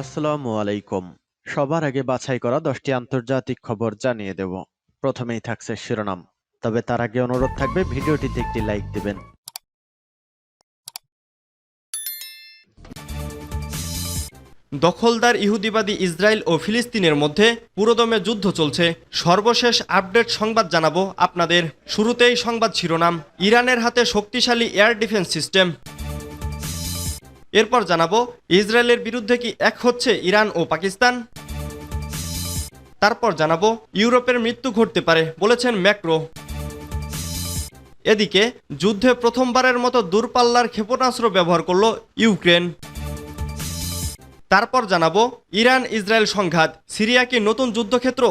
আসসালামু আলাইকুম। সবার আগে বাছাই করা দশটি আন্তর্জাতিক খবর জানিয়ে দেব। প্রথমেই থাকছে শিরোনাম। তবে তার আগে অনুরোধ থাকবে, ভিডিওটিতে একটি লাইক দিবেন। দখলদার ইহুদিবাদী ইসরায়েল ও ফিলিস্তিনের মধ্যে পুরোদমে যুদ্ধ চলছে। সর্বশেষ আপডেট সংবাদ জানাব আপনাদের। শুরুতেই সংবাদ শিরোনাম। ইরানের হাতে শক্তিশালী এয়ার ডিফেন্স সিস্টেম। এরপর জানাব, ইসরায়েলের বিরুদ্ধে কি এক হচ্ছে ইরান ও পাকিস্তান? তারপর জানাব, ইউরোপের মৃত্যু ঘটতে পারে, বলেছেন ম্যাক্রো। এদিকে, যুদ্ধে প্রথমবারের মতো দূরপাল্লার ক্ষেপণাস্ত্র ব্যবহার করল ইউক্রেন। তারপর জানাব ইরান ইসরায়েল সংঘাত, সিরিয়া কি নতুন যুদ্ধক্ষেত্র?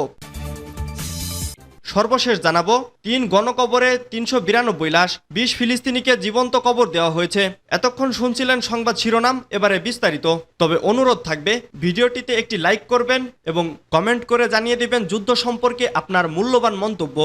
সর্বশেষ জানাব, তিন গণকবরে তিনশো বিরানব্বই লাশ, বিশ ফিলিস্তিনিকে জীবন্ত কবর দেওয়া হয়েছে। এতক্ষণ শুনছিলেন সংবাদ শিরোনাম, এবারে বিস্তারিত। তবে অনুরোধ থাকবে, ভিডিওটিতে একটি লাইক করবেন এবং কমেন্ট করে জানিয়ে দিবেন যুদ্ধ সম্পর্কে আপনার মূল্যবান মন্তব্য।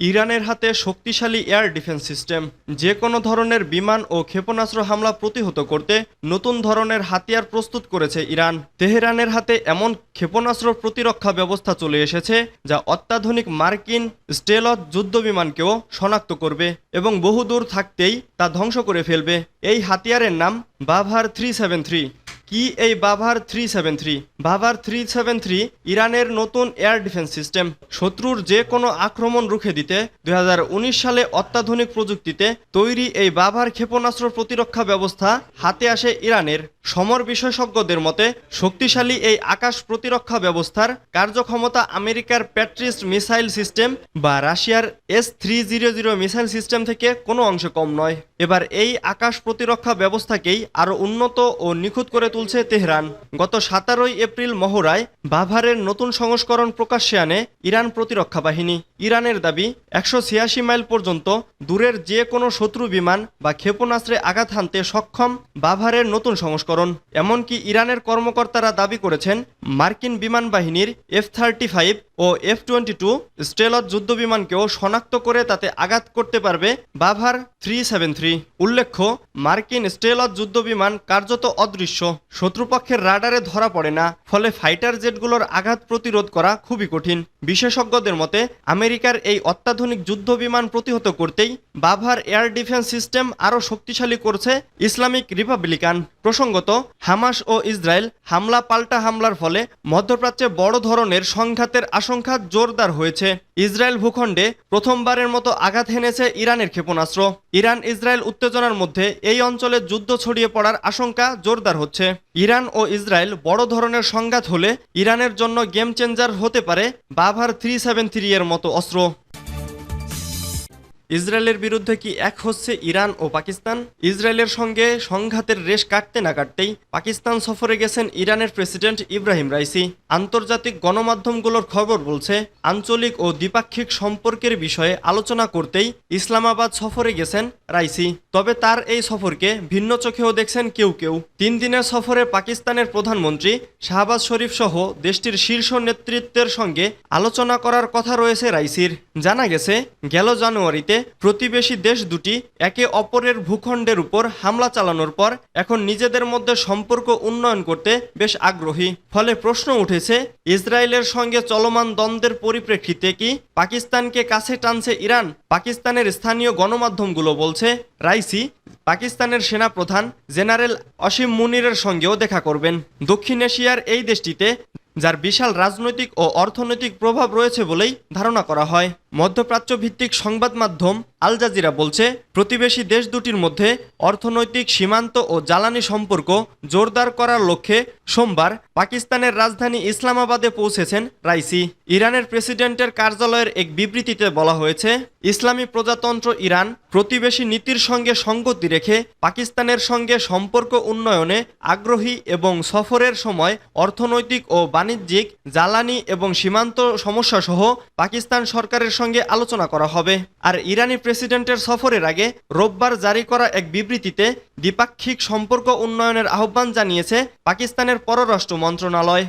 ইরানের হাতে শক্তিশালী এয়ার ডিফেন্স সিস্টেম, যে কোনো ধরনের বিমান ও ক্ষেপণাস্ত্র হামলা প্রতিহত করতে নতুন ধরনের হাতিয়ার প্রস্তুত করেছে ইরান। তেহরানের হাতে এমন ক্ষেপণাস্ত্র প্রতিরক্ষা ব্যবস্থা চলে এসেছে, যা অত্যাধুনিক মার্কিন স্টেলত যুদ্ধ বিমানকেও শনাক্ত করবে এবং বহুদূর থাকতেই তা ধ্বংস করে ফেলবে। এই হাতিয়ারের নাম বাভার থ্রি সেভেন থ্রি। কি এই Bavar three seven three? Bavar three seven three ইরানের নতুন এয়ার ডিফেন্স সিস্টেম। শত্রুর যে কোনো আক্রমণ রুখে দিতে, দুই সালে অত্যাধুনিক প্রযুক্তিতে তৈরি এই বাভার ক্ষেপণাস্ত্র প্রতিরক্ষা ব্যবস্থা হাতে আসে ইরানের। সমর বিশেষজ্ঞদের মতে, শক্তিশালী এই আকাশ প্রতিরক্ষা ব্যবস্থার কার্যক্ষমতা আমেরিকার প্যাট্রিস্ট মিসাইল সিস্টেম বা রাশিয়ার S three zero zero missile system থেকে কোনো অংশে কম নয়। এবার এই আকাশ প্রতিরক্ষা ব্যবস্থাকেই আরও উন্নত ও নিখুঁত করে তুলছে তেহরান। গত সাতারোই এপ্রিল মহড়ায় বাভারের নতুন সংস্করণ প্রকাশ্যে আনে ইরান প্রতিরক্ষা বাহিনী। ইরানের দাবি, একশো ছিয়াশি মাইল পর্যন্ত দূরের যে কোনো শত্রু বিমান বা ক্ষেপণাস্ত্রে আঘাত হানতে সক্ষম বাভারের নতুন সংস্করণ। এমনকি ইরানের কর্মকর্তারা দাবি করেছেন মার্কিন বিমান বাহিনীর এফ থার্টি ফাইভ ও এফ টোয়েন্টি টু স্টেলত যুদ্ধ বিমানকেও শনাক্ত করে তাতে আঘাত করতে পারবে বাভার থ্রি সেভেন থ্রি উল্লেখ্য, মার্কিন স্টেলত যুদ্ধ বিমান কার্যত অদৃশ্য। শত্রুপক্ষের রাডারে ধরা পড়ে না, ফলে ফাইটার জেটগুলোর আঘাত প্রতিরোধ করা খুবই কঠিন। বিশেষজ্ঞদের মতে, আমেরিকার এই অত্যাধুনিক যুদ্ধ বিমান প্রতিহত করতেই বাভার এয়ার ডিফেন্স সিস্টেম আরও শক্তিশালী করছে ইসলামিক রিপাবলিকান। প্রসঙ্গত, হামাস ও ইসরায়েল হামলা পাল্টা হামলার ফলে মধ্যপ্রাচ্যে বড় ধরনের সংঘাতের আশঙ্কা জোরদার হয়েছে। ইসরায়েল ভূখণ্ডে প্রথমবারের মতো আঘাত হেনেছে ইরানের ক্ষেপণাস্ত্র। ইরান ইসরায়েল উত্তেজনার মধ্যে এই অঞ্চলে যুদ্ধ ছড়িয়ে পড়ার আশঙ্কা জোরদার হচ্ছে। ইরান ও ইসরায়েল বড় ধরনের সংঘাত হলে ইরানের জন্য গেম চেঞ্জার হতে পারে বাভার থ্রি সেভেন থ্রি এর মতো অস্ত্র। ইসরায়েলের বিরুদ্ধে কি এক হচ্ছে ইরান ও পাকিস্তান? ইসরায়েলের সঙ্গে সংঘাতের রেশ কাটতে না কাটতেই পাকিস্তান সফরে গেছেন ইরানের প্রেসিডেন্ট ইব্রাহিম রাইসি। আন্তর্জাতিক গণমাধ্যমগুলোর খবর বলছে, আঞ্চলিক ও দ্বিপাক্ষিক সম্পর্কের বিষয়ে আলোচনা করতেই ইসলামাবাদ সফরে গেছেন রাইসি। তবে তার এই সফরকে ভিন্ন চোখেও দেখছেন কেউ কেউ। তিন দিনের সফরে পাকিস্তানের প্রধানমন্ত্রী শাহবাজ শরীফ সহ দেশটির শীর্ষ নেতৃত্বের সঙ্গে আলোচনা করার কথা রয়েছে রাইসির। জানা গেছে, গেল জানুয়ারিতে প্রতিবেশী দেশ দুটি একে অপরের ভূখণ্ডের উপর হামলা চালানোর পর এখন নিজেদের মধ্যে সম্পর্ক উন্নয়ন করতে বেশ আগ্রহী। ফলে প্রশ্ন উঠেছে, ইসরায়েলের সঙ্গে চলমান দ্বন্দ্বের পরিপ্রেক্ষিতে কি পাকিস্তানকে কাছে টানছে ইরান? পাকিস্তানের স্থানীয় গণমাধ্যমগুলো বলছে, রাইসি, পাকিস্তানের সেনাপ্রধান জেনারেল অসীম মুনিরের সঙ্গেও দেখা করবেন। দক্ষিণ এশিয়ার এই দেশটিতে, যার বিশাল রাজনৈতিক ও অর্থনৈতিক প্রভাব রয়েছে বলেই ধারণা করা হয়। মধ্যপ্রাচ্য ভিত্তিক সংবাদ মাধ্যম আল জাজিরা বলছে, প্রতিবেশী দেশ দুটির মধ্যে অর্থনৈতিক সীমান্ত ও জ্বালানি সম্পর্ক জোরদার করার লক্ষ্যে সোমবার পাকিস্তানের রাজধানী ইসলামাবাদে পৌঁছেছেন রাইসি। ইরানের প্রেসিডেন্টের কার্যালয়ের এক বিবৃতিতে বলা হয়েছে, ইসলামী প্রজাতন্ত্র ইরান প্রতিবেশী নীতির সঙ্গে সঙ্গতি রেখে পাকিস্তানের সঙ্গে সম্পর্ক উন্নয়নে আগ্রহী এবং সফরের সময় অর্থনৈতিক ও বাণিজ্যিক জ্বালানি এবং সীমান্ত সমস্যা সহ পাকিস্তান সরকারের সঙ্গে আলোচনা করা হবে। আর ইরানি প্রেসিডেন্টের সফরের আগে রোববার জারি করা এক বিবৃতিতে দ্বিপাক্ষিক সম্পর্ক উন্নয়নের আহ্বান জানিয়েছে পাকিস্তানের পররাষ্ট্র মন্ত্রণালয়।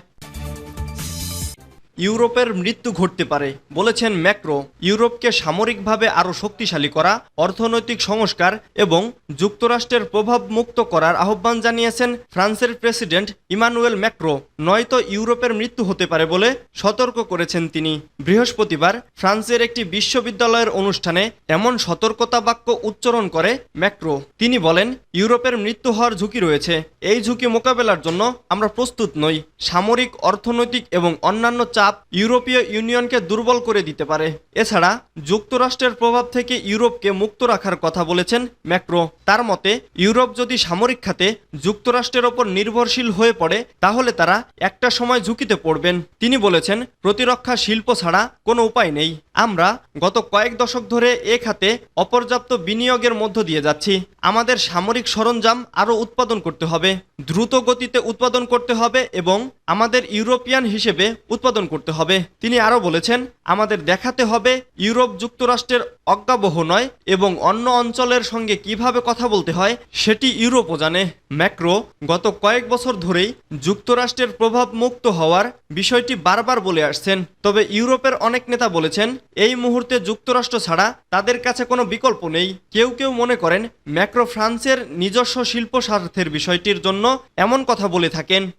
ইউরোপের মৃত্যু ঘটতে পারে, বলেছেন ম্যাক্রো। ইউরোপকে সামরিকভাবে আরও শক্তিশালী করা, অর্থনৈতিক সংস্কার এবং যুক্তরাষ্ট্রের প্রভাব মুক্ত করার আহ্বান জানিয়েছেন ফ্রান্সের প্রেসিডেন্ট ইমানুয়েল ম্যাক্রো। নয়তো ইউরোপের মৃত্যু হতে পারে বলে সতর্ক করেছেন তিনি। বৃহস্পতিবার ফ্রান্সের একটি বিশ্ববিদ্যালয়ের অনুষ্ঠানে এমন সতর্কতা বাক্য উচ্চারণ করে ম্যাক্রো। তিনি বলেন, ইউরোপের মৃত্যু হওয়ার ঝুঁকি রয়েছে। এই ঝুঁকি মোকাবেলার জন্য আমরা প্রস্তুত নই। সামরিক, অর্থনৈতিক এবং অন্যান্য চাপ ইউরোপীয় ইউনিয়নকে দুর্বল করে দিতে পারে। এছাড়া যুক্তরাষ্ট্রের প্রভাব থেকে ইউরোপকে মুক্ত রাখার কথা বলেছেন ম্যাক্রো। তার মতে, ইউরোপ যদি সামরিক খাতে যুক্তরাষ্ট্রের ওপর নির্ভরশীল হয়ে পড়ে, তাহলে তারা একটা সময় ঝুঁকিতে পড়বেন। তিনি বলেছেন, প্রতিরক্ষা শিল্প ছাড়া কোনো উপায় নেই। আমরা গত কয়েক দশক ধরে এ খাতে অপর্যাপ্ত বিনিয়োগের মধ্য দিয়ে যাচ্ছি। আমাদের সামরিক সরঞ্জাম আরও উৎপাদন করতে হবে, দ্রুত গতিতে উৎপাদন করতে হবে এবং আমাদের ইউরোপিয়ান হিসেবে উৎপাদন করতে হবে। তিনি আরও বলেছেন, আমাদের দেখাতে হবে ইউরোপ যুক্তরাষ্ট্রের অজ্ঞাবহ নয় এবং অন্য অঞ্চলের সঙ্গে কীভাবে কথা বলতে হয় সেটি ইউরোপও জানে। ম্যাক্রো, গত কয়েক বছর ধরেই যুক্তরাষ্ট্রের প্রভাব মুক্ত হওয়ার বিষয়টি বারবার বলে আসছেন। তবে ইউরোপের অনেক নেতা বলেছেন, এই মুহূর্তে যুক্তরাষ্ট্র ছাড়া তাদের কাছে কোনো বিকল্প নেই। কেউ কেউ মনে করেন, ম্যাক্রো ফ্রান্সের নিজস্ব শিল্প স্বার্থের বিষয়টির জন্য এমন কথা বলে থাকেন।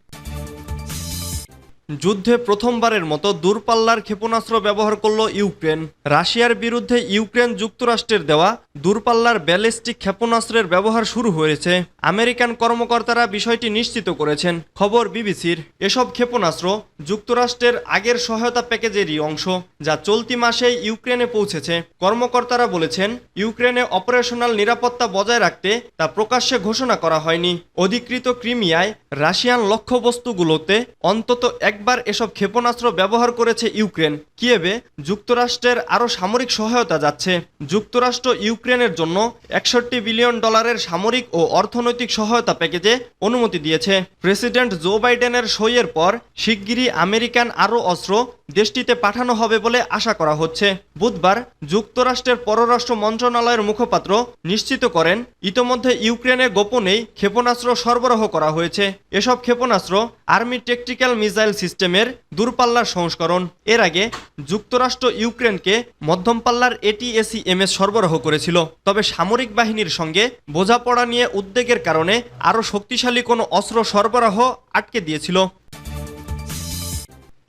যুদ্ধে প্রথমবারের মতো দূরপাল্লার ক্ষেপণাস্ত্র ব্যবহার করল ইউক্রেন। রাশিয়ার বিরুদ্ধে ইউক্রেন যুক্তরাষ্ট্রের দেওয়া দূরপাল্লার ব্যালিস্টিক ক্ষেপণাস্ত্রের ব্যবহার শুরু হয়েছে, আমেরিকান কর্মকর্তারা বিষয়টি নিশ্চিত করেছেন, খবর বিবিসির। এসব ক্ষেপণাস্ত্র যুক্তরাষ্ট্রের আগের সহায়তা প্যাকেজেরই অংশ, যা চলতি মাসেই ইউক্রেনে পৌঁছেছে। কর্মকর্তারা বলেছেন, ইউক্রেনে অপারেশনাল নিরাপত্তা বজায় রাখতে তা প্রকাশ্যে ঘোষণা করা হয়নি। অধিকৃত ক্রিমিয়ায় রাশিয়ান লক্ষ্যবস্তুগুলোতে অন্তত একবার এসব ক্ষেপণাস্ত্র ব্যবহার করেছে ইউক্রেন কিয়েবে যুক্তরাষ্ট্রের আরও সামরিক সহায়তা যাচ্ছে। যুক্তরাষ্ট্র ইউক্রেনের জন্য একষট্টি বিলিয়ন ডলারের সামরিক ও অর্থনৈতিক সহায়তা প্যাকেজে অনুমতি দিয়েছে। প্রেসিডেন্ট জো বাইডেনের সইয়ের পর শিগগিরই আমেরিকান আরও অস্ত্র দেশটিতে পাঠানো হবে বলে আশা করা হচ্ছে। বুধবার যুক্তরাষ্ট্রের পররাষ্ট্র মন্ত্রণালয়ের মুখপাত্র নিশ্চিত করেন, ইতোমধ্যে ইউক্রেনে গোপনেই ক্ষেপণাস্ত্র সরবরাহ করা হয়েছে। এসব ক্ষেপণাস্ত্র আর্মি টেকটিক্যাল মিসাইল সিস্টেমের দূরপাল্লার সংস্করণ। এর আগে যুক্তরাষ্ট্র ইউক্রেনকে মধ্যম পাল্লার এটিএসি এমএস সরবরাহ করেছিল। তবে সামরিক বাহিনীর সঙ্গে বোঝাপড়া নিয়ে উদ্বেগের কারণে আরও শক্তিশালী কোনো অস্ত্র সরবরাহ আটকে দিয়েছিল।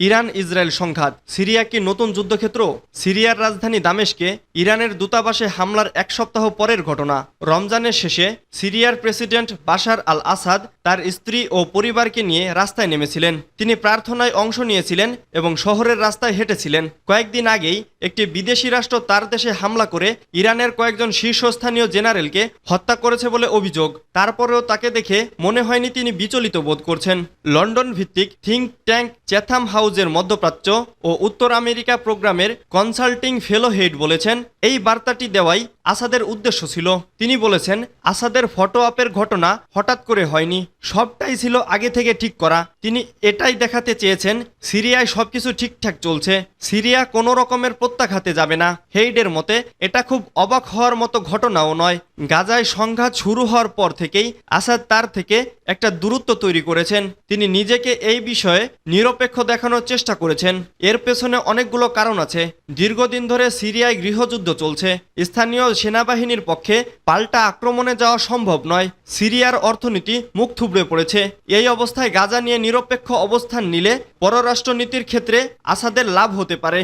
ইরান ইসরায়েল সংঘাত। সিরিয়া কি নতুন যুদ্ধক্ষেত্র? সিরিয়ার রাজধানী দামেশকে ইরানের দূতাবাসে হামলার এক সপ্তাহ পরের ঘটনা। রমজানের শেষে সিরিয়ার প্রেসিডেন্ট বাশার আল আসাদ তার স্ত্রী ও পরিবারকে নিয়ে রাস্তায় নেমেছিলেন। তিনি প্রার্থনায় অংশ নিয়েছিলেন এবং শহরের রাস্তায় হেঁটেছিলেন। কয়েকদিন আগেই একটি বিদেশি রাষ্ট্র তার দেশে হামলা করে ইরানের কয়েকজন শীর্ষস্থানীয় জেনারেলকে হত্যা করেছে বলে অভিযোগ। তারপরেও তাকে দেখে মনে হয়নি তিনি বিচলিত বোধ করছেন। লন্ডন ভিত্তিক থিঙ্ক ট্যাঙ্ক চ্যাথাম হাউজের মধ্যপ্রাচ্য ও উত্তর আমেরিকা প্রোগ্রামের কনসাল্টিং ফেলো হেড বলেছেন এই বার্তাটি দেওয়াই আসাদের উদ্দেশ্য ছিল, তিনি বলেছেন, আসাদের ফটো আপের ঘটনা হঠাৎ করে হয়নি, সবটাই ছিল আগে থেকে ঠিক করা। তিনি এটাই দেখাতে চেয়েছেন, সিরিয়ায় সবকিছু ঠিকঠাক চলছে, সিরিয়া কোনো রকমের প্রত্যাঘাতে যাবে না। হেইডের মতে, এটা খুব অবাক হওয়ার মতো ঘটনাও নয়। গাজায় সংঘাত শুরু হওয়ার পর থেকেই আসাদ তার থেকে একটা দূরত্ব তৈরি করেছেন। তিনি নিজেকে এই বিষয়ে নিরপেক্ষ দেখানোর চেষ্টা করেছেন। এর পেছনে অনেকগুলো কারণ আছে। দীর্ঘদিন ধরে সিরিয়ায় গৃহযুদ্ধ চলছে। স্থানীয় সেনাবাহিনীর পক্ষে পাল্টা আক্রমণে যাওয়া সম্ভব নয়। সিরিয়ার অর্থনীতি মুখ থুবড়ে পড়েছে। এই অবস্থায় গাজা নিয়ে নিরপেক্ষ অবস্থান নিলে পররাষ্ট্রনীতির ক্ষেত্রে আসাদের লাভ হতে পারে।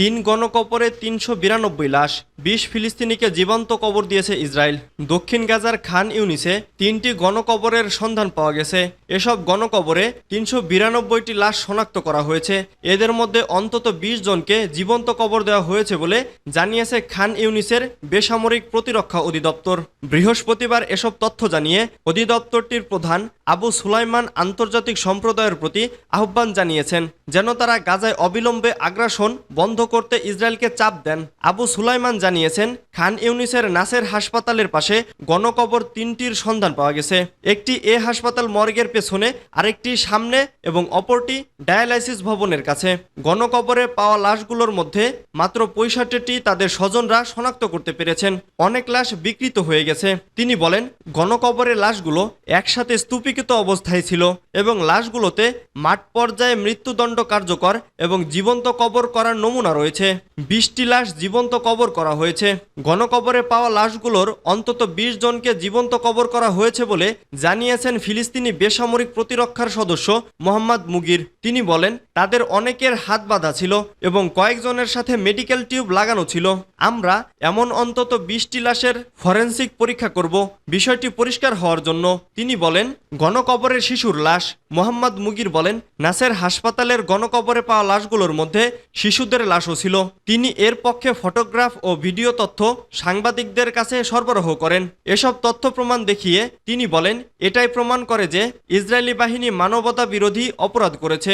তিন গণকবরে তিনশো বিরানব্বই লাশ, বিশ ফিলিস্তিনিকে জীবন্ত কবর দিয়েছে ইসরায়েল। দক্ষিণ গাজার খান ইউনিসে তিনটি গণকবরের সন্ধান পাওয়া গেছে। এসব গণকবরে তিনশো বিরানব্বইটি লাশ শনাক্ত করা হয়েছে। এদের মধ্যে অন্তত বিশ জনকে জীবন্ত কবর দেওয়া হয়েছে বলে জানিয়েছে খান ইউনিসের বেসামরিক প্রতিরক্ষা অধিদপ্তর। বৃহস্পতিবার এসব তথ্য জানিয়ে অধিদপ্তরটির প্রধান আবু সুলাইমান আন্তর্জাতিক সম্প্রদায়ের প্রতি আহ্বান জানিয়েছেন, যেন তারা গাজায় অবিলম্বে আগ্রাসন বন্ধ করতে ইসরায়েলকে চাপ দেন। আবু সুলাইমান জানিয়েছেন, খান ইউনিসের নাসের হাসপাতালের পাশে গণকবর তিনটির সন্ধান পাওয়া গেছে। একটি এ হাসপাতাল মর্গের পেছনে, আরেকটি সামনে এবং অপরটি ডায়ালাইসিস ভবনের কাছে। গণকবরে পাওয়া লাশগুলোর মধ্যে মাত্র পঁয়ষট্টিটি তাদের স্বজনরা শনাক্ত করতে পেরেছেন। অনেক লাশ বিকৃত হয়ে গেছে। তিনি বলেন, গণকবরের লাশগুলো একসাথে স্তূপিকৃত অবস্থায় ছিল এবং লাশগুলোতে মাঠ পর্যায়ে মৃত্যুদণ্ড কার্যকর এবং জীবন্ত কবর করার নমুনা রয়েছে। বিশটি লাশ জীবন্ত কবর করা হয়েছে। গণকবরে পাওয়া লাশগুলোর অন্তত বিশ জনকে জীবন্ত কবর করা হয়েছে বলে জানিয়েছেন ফিলিস্তিনি বেসামরিক প্রতিরক্ষার সদস্য মোহাম্মদ মুগির। তিনি বলেন, তাদের অনেকের হাত বাঁধা ছিল এবং কয়েকজনের সাথে মেডিকেল টিউব লাগানো ছিল। আমরা এমন অন্তত বিশটি লাশের ফরেন্সিক পরীক্ষা করব। বিষয়টি পরিষ্কার হওয়ার জন্য। তিনি বলেন, গণকবরের শিশুর লাশ মোহাম্মদ মুগির বলেন, নাসের হাসপাতালের গণকবরে পাওয়া লাশগুলোর মধ্যে শিশুদের লাশও ছিল। তিনি এর পক্ষে ফটোগ্রাফ ও ভিডিও তথ্য সাংবাদিকদের কাছে সরবরাহ করেন। এসব তথ্য প্রমাণ দেখিয়ে তিনি বলেন, এটাই প্রমাণ করে যে ইসরায়েলি বাহিনী মানবতা বিরোধী অপরাধ করেছে।